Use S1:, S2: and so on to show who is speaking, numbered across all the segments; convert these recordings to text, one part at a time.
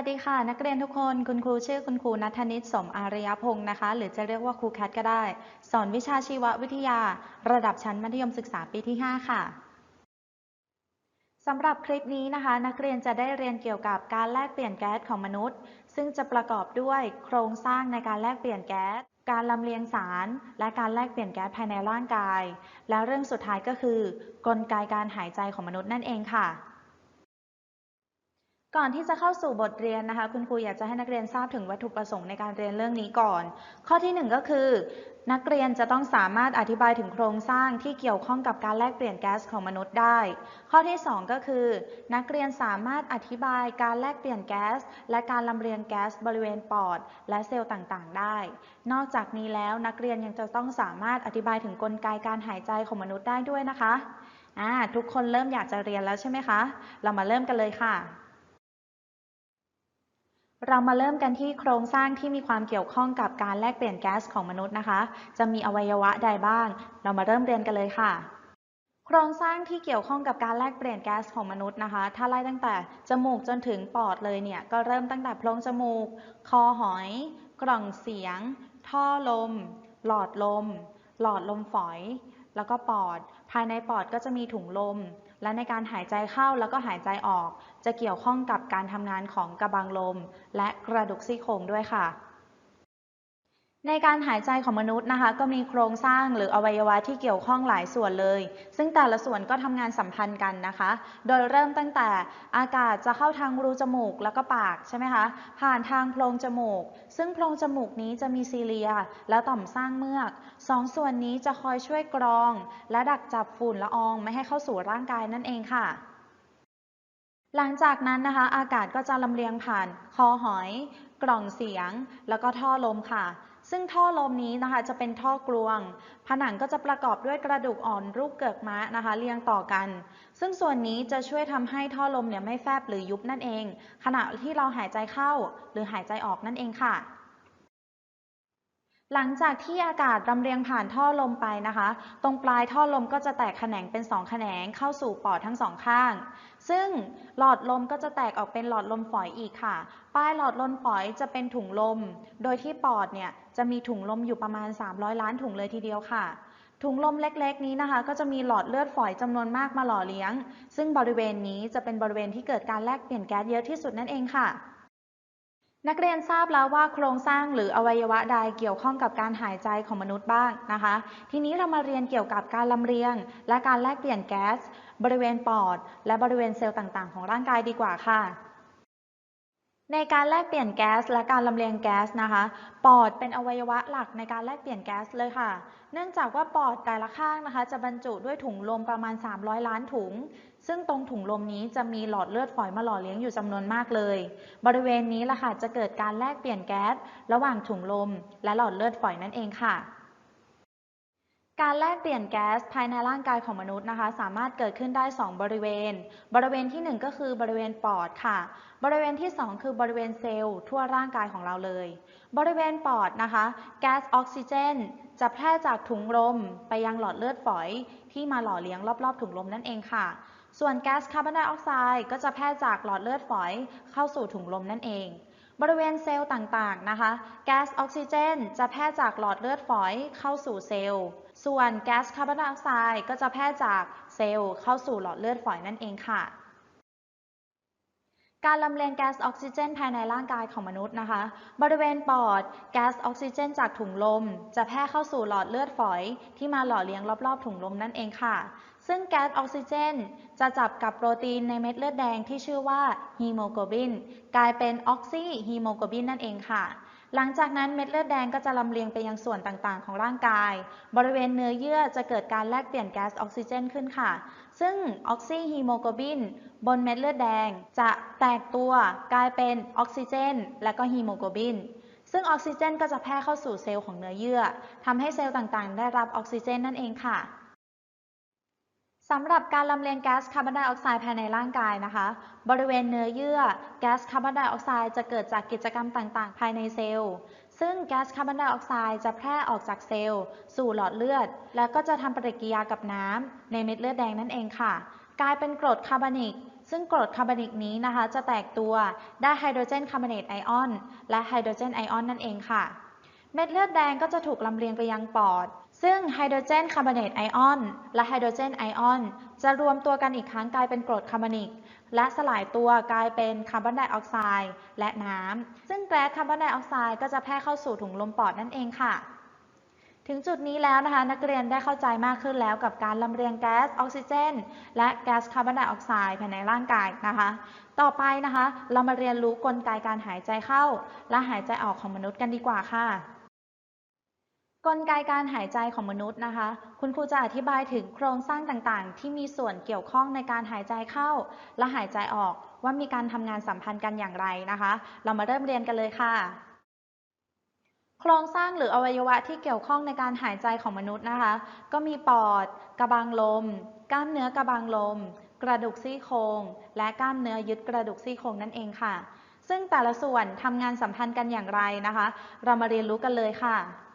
S1: วัสดีค่ะ นักเรียนทุกคนคุณครูชื่อคุณครูนัทนิตสมอารยพงศ์นะคะ หรือจะเรียกว่าครูแคทก็ได้ สอนวิชาชีววิทยา ระดับชั้นมัธยมศึกษาปีที่ 5 ค่ะสำหรับคลิปนี้นะคะ นักเรียนจะได้เรียนเกี่ยวกับการแลกเปลี่ยนแก๊สของมนุษย์ ซึ่งจะประกอบด้วยโครงสร้างในการแลกเปลี่ยนแก๊สการลำเลียงสาร และการแลกเปลี่ยนแก๊สภายในร่างกาย และเรื่องสุดท้ายก็คือ กลไกการหายใจของมนุษย์นั่นเองค่ะ ก่อนที่จะเข้าสู่บทเรียนนะคะ คุณครูอยากจะให้นักเรียนทราบถึงวัตถุประสงค์ในการเรียนเรื่องนี้ก่อน ข้อที่ 1 ก็คือ นักเรียนจะต้องสามารถอธิบายถึงโครงสร้างที่เกี่ยวข้องกับการแลกเปลี่ยนแก๊สของมนุษย์ได้ ข้อที่ 2 ก็คือ นักเรียนสามารถอธิบายการแลกเปลี่ยนแก๊สและการลำเลียงแก๊สบริเวณปอด และเซลล์ต่างๆ ได้ นอกจากนี้แล้วนักเรียนยังจะต้องสามารถอธิบายถึงกลไกการหายใจของมนุษย์ได้ด้วยนะคะทุกคนเริ่มอยากจะเรียนแล้วใช่ไหมคะ เรามาเริ่มกันเลยค่ะ เรามาเริ่มกันที่โครงสร้างที่มีความเกี่ยวข้องกับการแลกเปลี่ยนแก๊สของมนุษย์นะคะ จะมีอวัยวะใดบ้าง เรามาเริ่มเรียนกันเลยค่ะ โครงสร้างที่เกี่ยวข้องกับการแลกเปลี่ยนแก๊สของมนุษย์นะคะ ถ้าไล่ตั้งแต่จมูกจนถึงปอดเลยเนี่ย ก็เริ่มตั้งแต่โพรงจมูก คอหอย กล่องเสียง ท่อลม หลอดลม หลอดลมฝอย แล้วก็ปอด ภายในปอดก็จะมีถุงลม และในการหายใจเข้าแล้วก็หายใจออก จะเกี่ยวข้องกับการทำงานของกระบังลม และกระดูกซี่โครงด้วยค่ะ ในการหายใจของมนุษย์นะคะ ก็มีโครงสร้างหรืออวัยวะที่เกี่ยวข้องหลายส่วนเลย ซึ่งแต่ละส่วนก็ทำงานสัมพันธ์กันนะคะ โดยเริ่มตั้งแต่อากาศจะเข้าทางรูจมูกแล้วก็ปากใช่ไหมคะ ผ่านทางโพรงจมูก ซึ่งโพรงจมูกนี้จะมีซีเลีย และต่อมสร้างเมือกสองส่วนนี้จะคอยช่วยกรอง และดักจับฝุ่นละอองไม่ให้เข้าสู่ร่างกายนั่นเองค่ะหลังจากนั้นนะคะ อากาศก็จะลำเลียงผ่าน คอหอย กล่องเสียง แล้วก็ท่อลมค่ะ ซึ่งท่อลมนี้นะคะจะเป็นท่อกลวง ผนังก็จะประกอบด้วยกระดูกอ่อนรูปเกิกม้านะคะเรียงต่อกัน ซึ่งส่วนนี้จะช่วยทำให้ท่อลมเนี่ยไม่แฟบหรือยุบนั่นเอง ขณะที่เราหายใจเข้าหรือหายใจออกนั่นเองค่ะ หลังจากที่อากาศลำเลียงผ่านท่อลมไปนะคะ ตรงปลายท่อลมก็จะแตกแขนงเป็นสองแขนงเข้าสู่ปอดทั้งสองข้าง ซึ่งหลอดลมก็จะแตกออกเป็นหลอดลมฝอยอีกค่ะ ปลายหลอดลมฝอยจะเป็นถุงลม โดยที่ปอดเนี่ยจะมีถุงลมอยู่ประมาณ 300 ล้านถุงเลยทีเดียวค่ะ ถุงลมเล็กๆ นี้นะคะ ก็จะมีหลอดเลือดฝอยจำนวนมากมาหล่อเลี้ยง ซึ่งบริเวณนี้จะเป็นบริเวณที่เกิดการแลกเปลี่ยนแก๊สเยอะที่สุดนั่นเองค่ะ นักเรียนทราบแล้วว่าโครงสร้างหรืออวัยวะใดเกี่ยวข้องกับการหายใจของมนุษย์บ้างนะคะ ทีนี้เรามาเรียนเกี่ยวกับการลำเลียง และการแลกเปลี่ยนแก๊ส บริเวณปอด และบริเวณเซลล์ต่างๆ ของร่างกายดีกว่าค่ะ ในการแลกเปลี่ยนแก๊สและการลำเลียงแก๊สนะคะ ปอดเป็นอวัยวะหลักในการแลกเปลี่ยนแก๊สเลยค่ะ เนื่องจากว่าปอดแต่ละข้างนะคะ จะบรรจุด้วยถุงลมประมาณ 300 ล้านถุง ซึ่งตรงถุงลมนี้จะมีหลอดเลือดฝอยมาหล่อเลี้ยงอยู่จำนวนมากเลย บริเวณนี้ล่ะค่ะจะเกิดการแลกเปลี่ยนแก๊สระหว่างถุงลม และหลอดเลือดฝอยนั่นเองค่ะ การแลกเปลี่ยนแก๊สภายในร่างกายของมนุษย์นะคะ สามารถเกิดขึ้นได้ 2 บริเวณ บริเวณที่ 1 ก็คือบริเวณปอดค่ะ บริเวณที่ 2 คือบริเวณเซลล์ทั่วร่างกายของเราเลย บริเวณปอดนะคะ แก๊สออกซิเจน จะแพร่จากถุงลมไปยังหลอดเลือดฝอย ที่มาหล่อเลี้ยงรอบๆถุงลมนั่นเองค่ะ ส่วนแก๊สคาร์บอนไดออกไซด์ก็จะแพร่จากหลอดเลือดฝอยเข้าสู่ถุงลมนั่นเองบริเวณเซลล์ต่างๆนะคะ แก๊สออกซิเจน จะแพร่จากหลอดเลือดฝอยเข้าสู่เซลล์ ส่วนแก๊สคาร์บอนไดออกไซด์ก็จะแพร่จากเซลล์เข้าสู่หลอดเลือดฝอยนั่นเองค่ะ การลำเลียงแก๊สออกซิเจนภายในร่างกายของมนุษย์นะคะ บริเวณปอดแก๊สออกซิเจนจากถุงลม จะแพร่เข้าสู่หลอดเลือดฝอย ที่มาหล่อเลี้ยงรอบๆถุงลมนั่นเองค่ะ ซึ่งแก๊สออกซิเจน จะจับกับโปรตีนในเม็ดเลือดแดงที่ชื่อว่าฮีโมโกลบิน กลายเป็นออกซิฮีโมโกลบินนั่นเองค่ะ หลังจากนั้นเม็ดเลือดแดงก็จะลำเลียงไปยังส่วนต่างๆ ของร่างกาย บริเวณเนื้อเยื่อจะเกิดการแลกเปลี่ยนแก๊สออกซิเจนขึ้นค่ะ ซึ่งออกซิฮีโมโกลบินบนเม็ดเลือดแดงจะแตกตัวกลายเป็นออกซิเจน และก็ฮีโมโกลบิน ซึ่งออกซิเจนก็จะแพร่เข้าสู่เซลล์ของเนื้อเยื่อทำให้เซลล์ต่างๆ ได้รับออกซิเจนนั่นเองค่ะ สำหรับการลำเลียงแก๊สคาร์บอนไดออกไซด์ภายในร่างกายนะคะ บริเวณเนื้อเยื่อแก๊สคาร์บอนไดออกไซด์จะเกิดจากกิจกรรมต่างๆ ภายในเซลล์ ซึ่งแก๊สคาร์บอนไดออกไซด์จะแพร่ออกจากเซลล์ สู่หลอดเลือด แล้วก็จะทำปฏิกิริยากับน้ำในเม็ดเลือดแดงนั่นเองค่ะ กลายเป็นกรดคาร์บอนิก ซึ่งกรดคาร์บอนิกนี้นะคะ จะแตกตัวได้ไฮโดรเจนคาร์บอเนตไอออนและไฮโดรเจนไอออนนั่นเองค่ะ เม็ดเลือดแดงก็จะถูกลำเลียงไปยังปอด ซึ่งไฮโดรเจนคาร์บอเนตไอออนและไฮโดรเจนไอออนจะรวมตัวกันอีกครั้งกลายเป็นกรดคาร์บอนิก และสลายตัวกลายเป็นคาร์บอนไดออกไซด์และน้ำ ซึ่งแก๊สคาร์บอนไดออกไซด์ก็จะแพร่เข้าสู่ถุงลมปอดนั่นเองค่ะ ถึงจุดนี้แล้วนะคะ นักเรียนได้เข้าใจมากขึ้นแล้วกับการลำเลียงแก๊สออกซิเจน และแก๊สคาร์บอนไดออกไซด์ภายในร่างกายนะคะ ต่อไปนะคะ เรามาเรียนรู้กลไกการหายใจเข้า และหายใจออกของมนุษย์กันดีกว่าค่ะ กลไกการหายใจของมนุษย์นะคะ คุณครูจะอธิบายถึงโครงสร้างต่างๆ ที่มีส่วนเกี่ยวข้องในการหายใจเข้า และหายใจออกว่ามีการทำงานสัมพันธ์กันอย่างไรนะคะ เรามาเริ่มเรียนกันเลยค่ะ โครงสร้างหรืออวัยวะที่เกี่ยวข้องในการหายใจของมนุษย์นะคะ ก็มีปอด กระบังลม กล้ามเนื้อกระบังลม กระดูกซี่โครงและกล้ามเนื้อยึดกระดูกซี่โครงนั่นเองค่ะ ซึ่งแต่ละส่วนทำงานสัมพันธ์กันอย่างไรนะคะ เรามาเรียนรู้กันเลยค่ะ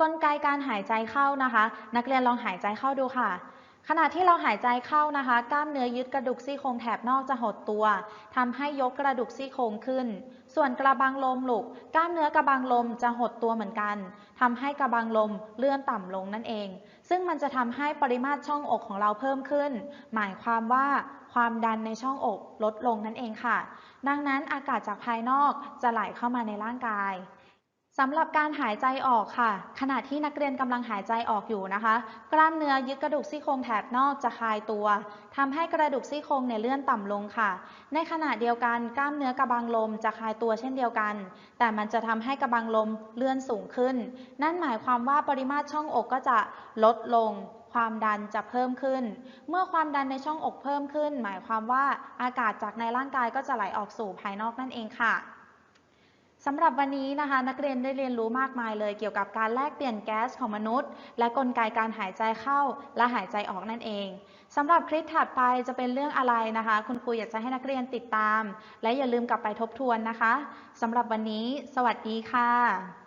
S1: กลไกการหายใจเข้านะคะ นักเรียนลองหายใจเข้าดูค่ะ ขณะที่เราหายใจเข้านะคะ กล้ามเนื้อยึดกระดูกซี่โครงแถบนอกจะหดตัวทำให้ยกกระดูกซี่โครงขึ้น ส่วนกระบังลมหลุก กล้ามเนื้อกระบังลมจะหดตัวเหมือนกันทำให้กระบังลมเลื่อนต่ำลงนั่นเอง ซึ่งมันจะทำให้ปริมาตรช่องอกของเราเพิ่มขึ้น หมายความว่าความดันในช่องอกลดลงนั่นเองค่ะ ดังนั้นอากาศจากภายนอกจะไหลเข้ามาในร่างกาย สำหรับการหายใจออกค่ะ ขณะที่นักเรียนกำลังหายใจออกอยู่นะคะ กล้ามเนื้อยึดกระดูกซี่โครงแถบนอกจะคลายตัวทำให้กระดูกซี่โครงเนี่ยเลื่อนต่ำลงค่ะ ในขณะเดียวกันกล้ามเนื้อกระบังลมจะคลายตัวเช่นเดียวกัน แต่มันจะทำให้กระบังลมเลื่อนสูงขึ้น นั่นหมายความว่าปริมาตรช่องอกก็จะลดลงความดันจะเพิ่มขึ้น เมื่อความดันในช่องอกเพิ่มขึ้น หมายความว่าอากาศจากในร่างกายก็จะไหลออกสู่ภายนอกนั่นเองค่ะ สำหรับวันนี้นะคะ นักเรียนได้เรียนรู้มากมายเลย เกี่ยวกับการแลกเปลี่ยนแก๊สของมนุษย์ และกลไกการหายใจเข้าและหายใจออกนั่นเองสำหรับคลิปถัดไปจะเป็นเรื่องอะไรนะคะ คุณครูอยากจะให้นักเรียนติดตาม และอย่าลืมกลับไปทบทวนนะคะสำหรับวันนี้ สวัสดีค่ะ